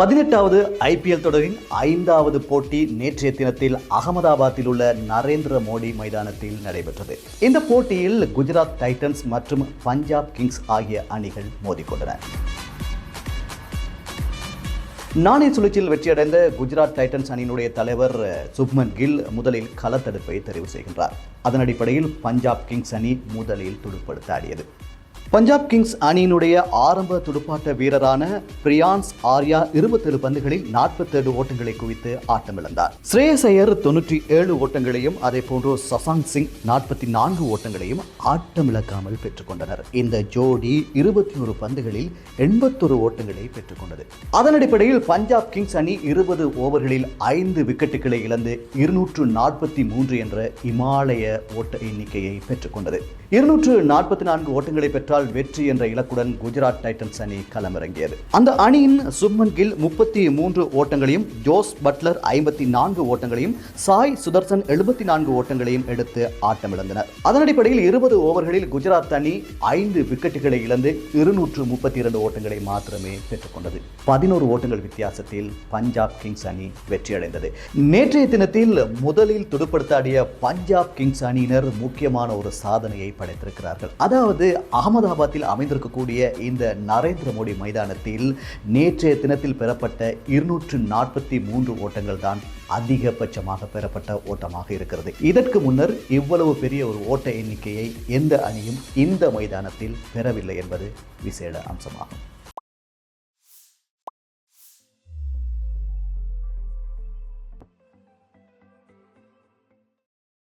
பதினெட்டாவது ஐபிஎல் தொடரின் ஐந்தாவது போட்டி நேற்றைய தினத்தில் அகமதாபாத்தில் உள்ள நரேந்திர மோடி மைதானத்தில் நடைபெற்றது. இந்த போட்டியில் குஜராத் டைட்டன்ஸ் மற்றும் பஞ்சாப் கிங்ஸ் ஆகிய அணிகள் மோதிக்கொண்டன. நாணய சுழற்சியில் வெற்றியடைந்த குஜராத் டைட்டன்ஸ் அணியினுடைய தலைவர் சுப்மன் கில் முதலில் களத்தடுப்பை தெரிவு செய்கின்றார். அதன் அடிப்படையில் பஞ்சாப் கிங்ஸ் அணி முதலில் துடுப்படுத்த ஆடியது. பஞ்சாப் கிங்ஸ் அணியினுடைய ஆரம்ப துடுப்பாட்ட வீரரான பிரியான்ஸ் ஆர்யா இருபத்தேழு பந்துகளில் நாற்பத்தேழு ஓட்டங்களை குவித்து ஆட்டமிழந்தார். ஸ்ரேயஸ் ஐயர் தொன்னூற்றி ஏழு ஓட்டங்களையும் அதே போன்று சசாங் சிங் நாற்பத்தி நான்கு ஓட்டங்களையும் ஆட்டமிழக்காமல் பெற்றுக்கொண்டனர். இந்த ஜோடி இருபத்தி ஒரு பந்துகளில் எண்பத்தொரு ஓட்டங்களை பெற்றுக்கொண்டது. அதன் அடிப்படையில் பஞ்சாப் கிங்ஸ் அணி இருபது ஓவர்களில் ஐந்து விக்கெட்டுகளை இழந்து இருநூற்று நாற்பத்தி மூன்று என்ற இமாலய ஓட்ட எண்ணிக்கையை பெற்றுக்கொண்டது. இருநூற்று நாற்பத்தி நான்கு ஓட்டங்களை பெற்றால் வெற்றி என்ற இலக்குடன் குஜராத் டைட்டன்ஸ் அணி களமிறங்கியது. அந்த அணியின் சுப்மன் கில் முப்பத்தி மூன்று ஓட்டங்களையும் ஜோஸ் பட்லர் ஐம்பத்தி நான்கு ஓட்டங்களையும் சாய் சுதர்சன் எழுபத்தி நான்கு ஓட்டங்களையும் எடுத்து ஆட்டமிழந்தனர். அதன் அடிப்படையில் இருபது ஓவர்களில் குஜராத் அணி ஐந்து விக்கெட்டுகளை இழந்து இருநூற்று முப்பத்தி இரண்டு ஓட்டங்களை மாத்திரமே பெற்றுக்கொண்டது பதினோரு ஓட்டங்கள் வித்தியாசத்தில் பஞ்சாப் கிங்ஸ் அணி வெற்றியடைந்தது. நேற்றைய தினத்தில் முதலில் துடுப்படுத்தாடிய பஞ்சாப் கிங்ஸ் அணியினர் முக்கியமான ஒரு சாதனையை படைத்திருக்கிறார்கள். அதாவது அகமது அகமதாபாத்தில் அமைந்திருக்கக்கூடிய இந்த நரேந்திர மோடி மைதானத்தில் நேற்றைய தினத்தில் பெறப்பட்ட இருநூற்று நாற்பத்தி மூன்று ஓட்டங்கள் தான் அதிகபட்சமாக பெறப்பட்ட ஓட்டமாக இருக்கிறது. இதற்கு முன்னர் இவ்வளவு பெரிய ஒரு ஓட்ட எண்ணிக்கையை எந்த அணியும் இந்த மைதானத்தில் பெறவில்லை என்பது விசேட அம்சமாகும்.